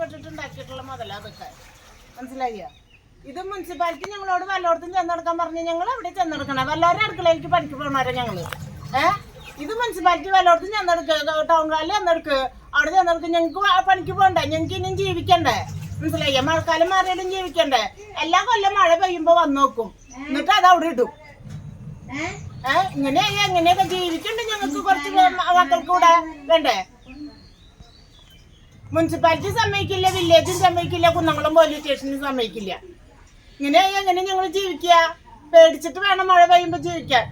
കഷ്ടപ്പെട്ടിട്ടുണ്ടാക്കിയിട്ടുള്ള മുതല അതൊക്കെ. മനസ്സിലായോ ഇത് മുനിസിപ്പാലിറ്റി ഞങ്ങളോട് വല്ലയിടത്തും ചെന്നെടുക്കാൻ പറഞ്ഞ് ഞങ്ങൾ അവിടെ ചെന്നെടുക്കണം വല്ലവരും അടുക്കളയിലേക്ക് പണിക്ക് പോകണവരെ ഞങ്ങൾ. ഏ? ഇത് മുനിസിപ്പാലിറ്റി വല്ലയിടത്തും ചെന്നെടുക്കുക ടൗൺ ഹാളിൽ ചെന്നെടുക്കുക അവിടെ ചെന്നെടുക്കുക ഞങ്ങൾക്ക് പണിക്ക് പോകണ്ടേ ഞങ്ങൾക്ക് ഇനിയും ജീവിക്കണ്ടേ? മനസ്സിലായ മഴക്കാലം മാറിയിട്ടും ജീവിക്കണ്ടേ? എല്ലാ കൊല്ലം മഴ പെയ്യുമ്പോ വന്നു നോക്കും എന്നിട്ട് അത് അവിടെ ഇടും. ഏഹ് ഇങ്ങനെ എങ്ങനെയൊക്കെ ജീവിക്കണ്ട് ഞങ്ങൾക്ക് കുറച്ച് മക്കൾക്ക് കൂടെ വേണ്ടേ? മുനിസിപ്പാലിറ്റി സമ്മതിക്കില്ല വില്ലേജും സമ്മതിക്കില്ല കുന്നംകുളം പോലീസ് സ്റ്റേഷനും സമ്മതിക്കില്ല. ഇങ്ങനെ എങ്ങനെ ഞങ്ങൾ ജീവിക്കുക പേടിച്ചിട്ട് വേണം മഴ പെയ്യുമ്പോ ജീവിക്കാൻ.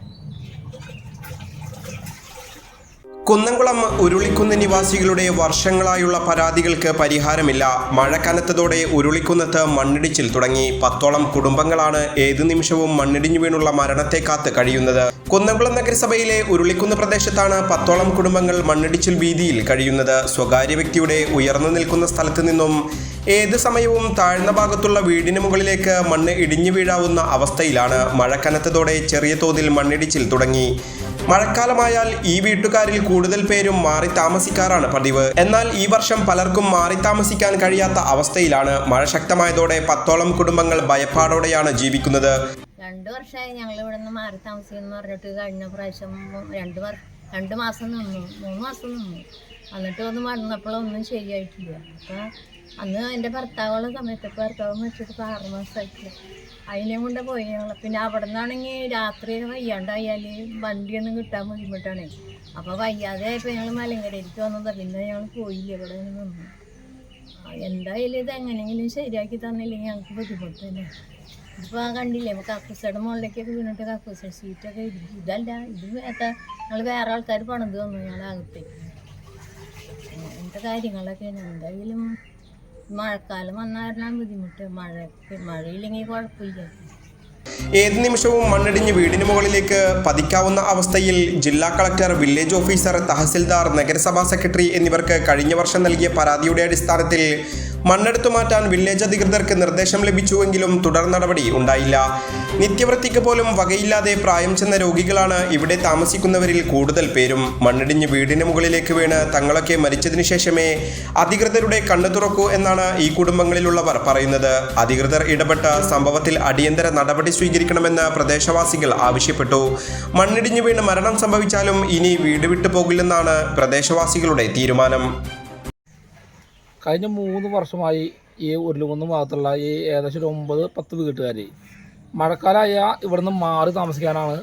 കുന്നംകുളം ഉരുളിക്കുന്ന് നിവാസികളുടെ വർഷങ്ങളായുള്ള പരാതികൾക്ക് പരിഹാരമില്ല. മഴ കനത്തതോടെ ഉരുളിക്കുന്നത്ത് മണ്ണിടിച്ചിൽ തുടങ്ങി. പത്തോളം കുടുംബങ്ങളാണ് ഏതു നിമിഷവും മണ്ണിടിഞ്ഞു വീണുള്ള മരണത്തെ കാത്ത് കഴിയുന്നത്. കുന്നംകുളം നഗരസഭയിലെ ഉരുളിക്കുന്ന് പ്രദേശത്താണ് പത്തോളം കുടുംബങ്ങൾ മണ്ണിടിച്ചിൽ ഭീതിയിൽ കഴിയുന്നത്. സ്വകാര്യ വ്യക്തിയുടെ ഉയർന്നു നിൽക്കുന്ന സ്ഥലത്ത് നിന്നും ഏത് സമയവും താഴ്ന്ന ഭാഗത്തുള്ള വീടിന് മുകളിലേക്ക് മണ്ണ് ഇടിഞ്ഞു വീഴാവുന്ന അവസ്ഥയിലാണ് മഴ കനത്തതോടെ ചെറിയ തോതിൽ മണ്ണിടിച്ചിൽ തുടങ്ങി. മഴക്കാലമായാൽ ഈ വീട്ടുകാരിൽ കൂടുതൽ പേരും മാറി താമസിക്കാറാണ് പതിവ്. എന്നാൽ ഈ വർഷം പലർക്കും മാറി താമസിക്കാൻ കഴിയാത്ത അവസ്ഥയിലാണ് മഴ ശക്തമായതോടെ പത്തോളം കുടുംബങ്ങൾ ഭയപ്പാടോടെയാണ് ജീവിക്കുന്നത്. രണ്ടു വർഷമായി ഞങ്ങൾ ഇവിടെ നിന്ന് മാറി താമസിക്കുന്നു പറഞ്ഞിട്ട് കഴിഞ്ഞ പ്രാവശ്യം രണ്ടു രണ്ട് വർ രണ്ട് മാസം നിന്നു. മൂന്ന് മാസം നിന്നു. എന്നിട്ട് ഒന്ന് വന്നപ്പോഴൊന്നും ശരിയായിട്ടില്ല. അപ്പോൾ അന്ന് എന്റെ ഭർത്താവുള്ള സമയത്ത് ഭർത്താവ് മരിച്ചിട്ട് ഇപ്പോൾ ആറ് മാസമായിട്ടില്ല അതിനെ കൊണ്ട് പോയി. ഞങ്ങൾ പിന്നെ അവിടെ നിന്നാണെങ്കിൽ രാത്രി വയ്യാണ്ടായാൽ വണ്ടിയൊന്നും കിട്ടാൻ ബുദ്ധിമുട്ടാണ്. അപ്പോൾ വയ്യാതെ ഇപ്പോൾ ഞങ്ങൾ മലങ്കരയിലേക്ക് വന്നത്. പിന്നെ ഞങ്ങൾ പോയില്ല. ഇവിടെ നിന്ന് എന്തായാലും ഇത് എങ്ങനെയെങ്കിലും ശരിയാക്കി തന്നില്ലെങ്കിൽ ഞങ്ങൾക്ക് ബുദ്ധിമുട്ട് ഇതിപ്പോൾ ആ കണ്ടില്ലേ കക്കൂസയുടെ മുകളിലേക്കൊക്കെ വീണിട്ട് കക്കൂസ സീറ്റൊക്കെ ഇരിക്കും. ഇതല്ല ഇത് എത്താ ഞങ്ങൾ വേറെ ആൾക്കാർ പണിത് തന്നു ഞങ്ങൾ അകത്തേക്ക് അങ്ങനത്തെ കാര്യങ്ങളൊക്കെ എന്തായാലും മഴക്കാലം വന്നാൽ ബുദ്ധിമുട്ട്. മഴ മഴയില്ലെങ്കിൽ കുഴപ്പമില്ല ഏത് നിമിഷവും മണ്ണിടിഞ്ഞ് വീടിന് മുകളിലേക്ക് പതിക്കാവുന്ന അവസ്ഥയിൽ ജില്ലാ കളക്ടർ വില്ലേജ് ഓഫീസർ തഹസിൽദാർ നഗരസഭാ സെക്രട്ടറി എന്നിവർക്ക് കഴിഞ്ഞ വർഷം നൽകിയ പരാതിയുടെ അടിസ്ഥാനത്തിൽ മണ്ണെടുത്തു മാറ്റാൻ വില്ലേജ് അധികൃതർക്ക് നിർദ്ദേശം ലഭിച്ചുവെങ്കിലും തുടർ നടപടി ഉണ്ടായില്ല. നിത്യവൃത്തിക്ക് പോലും വകയില്ലാതെ പ്രായം ചെന്ന രോഗികളാണ് ഇവിടെ താമസിക്കുന്നവരിൽ കൂടുതൽ പേരും. മണ്ണിടിഞ്ഞ് വീടിന് മുകളിലേക്ക് വീണ് തങ്ങളൊക്കെ മരിച്ചതിനു ശേഷമേ അധികൃതരുടെ കണ്ണു തുറക്കൂ എന്നാണ് ഈ കുടുംബങ്ങളിലുള്ളവർ പറയുന്നത്. അധികൃതർ ഇടപെട്ട സംഭവത്തിൽ അടിയന്തര നടപടി സ്വീകരിക്കണമെന്ന് പ്രദേശവാസികൾ ആവശ്യപ്പെട്ടു. മണ്ണിടിഞ്ഞു വീണ് മരണം സംഭവിച്ചാലും ഇനി വീട് വിട്ടു പോകില്ലെന്നാണ് പ്രദേശവാസികളുടെ തീരുമാനം. കഴിഞ്ഞ മൂന്ന് വർഷമായി ഈ ഉരുളുകുന്ന് ഭാഗത്തുള്ള ഈ ഏകദേശം ഒരു ഒമ്പത് പത്ത് വീട്ടുകാർ മഴക്കാലമായ ഇവിടുന്ന് മാറി താമസിക്കാനാണ്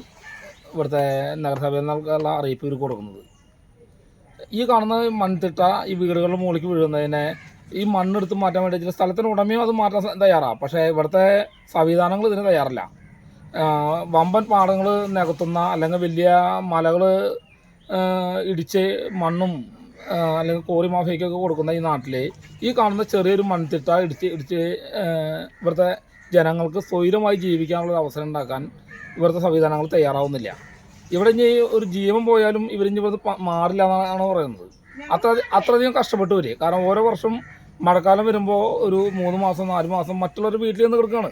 ഇവിടുത്തെ നഗരസഭയിൽ നിന്നുള്ള അറിയിപ്പ് ഇവർ കൊടുക്കുന്നത്. ഈ കാണുന്ന മൺതിട്ട ഈ വീടുകളുടെ മുകളിലേക്ക് വീഴുന്നതിനെ ഈ മണ്ണെടുത്ത് മാറ്റാൻ വേണ്ടി സ്ഥലത്തിന് ഉടമയും അത് മാറ്റാൻ തയ്യാറാണ് പക്ഷേ ഇവിടുത്തെ സംവിധാനങ്ങൾ ഇതിന് തയ്യാറല്ല. വമ്പൻ പാടങ്ങൾ നികത്തുന്ന അല്ലെങ്കിൽ വലിയ മലകൾ ഇടിച്ച് മണ്ണും അല്ലെങ്കിൽ കോറി മാഫിയക്കൊക്കെ കൊടുക്കുന്ന ഈ നാട്ടിൽ ഈ കാണുന്ന ചെറിയൊരു മൺതിട്ട ഇടിച്ച് ഇടിച്ച് ഇവിടുത്തെ ജനങ്ങൾക്ക് സ്വൈരമായി ജീവിക്കാനുള്ള അവസരം ഉണ്ടാക്കാൻ ഇവിടുത്തെ സംവിധാനങ്ങൾ തയ്യാറാവുന്നില്ല. ഇവിടെ ഇനി ഒരു ജീവൻ പോയാലും ഇവരിഞ്ഞ് ഇവിടുന്ന് മാറില്ല എന്നാണ് പറയുന്നത്. അത്ര അത്രയധികം കഷ്ടപ്പെട്ടു വരും കാരണം ഓരോ വർഷം മഴക്കാലം വരുമ്പോൾ ഒരു മൂന്ന് മാസം നാല് മാസം മറ്റുള്ളവർ വീട്ടിൽ നിന്ന് കിടക്കുകയാണ്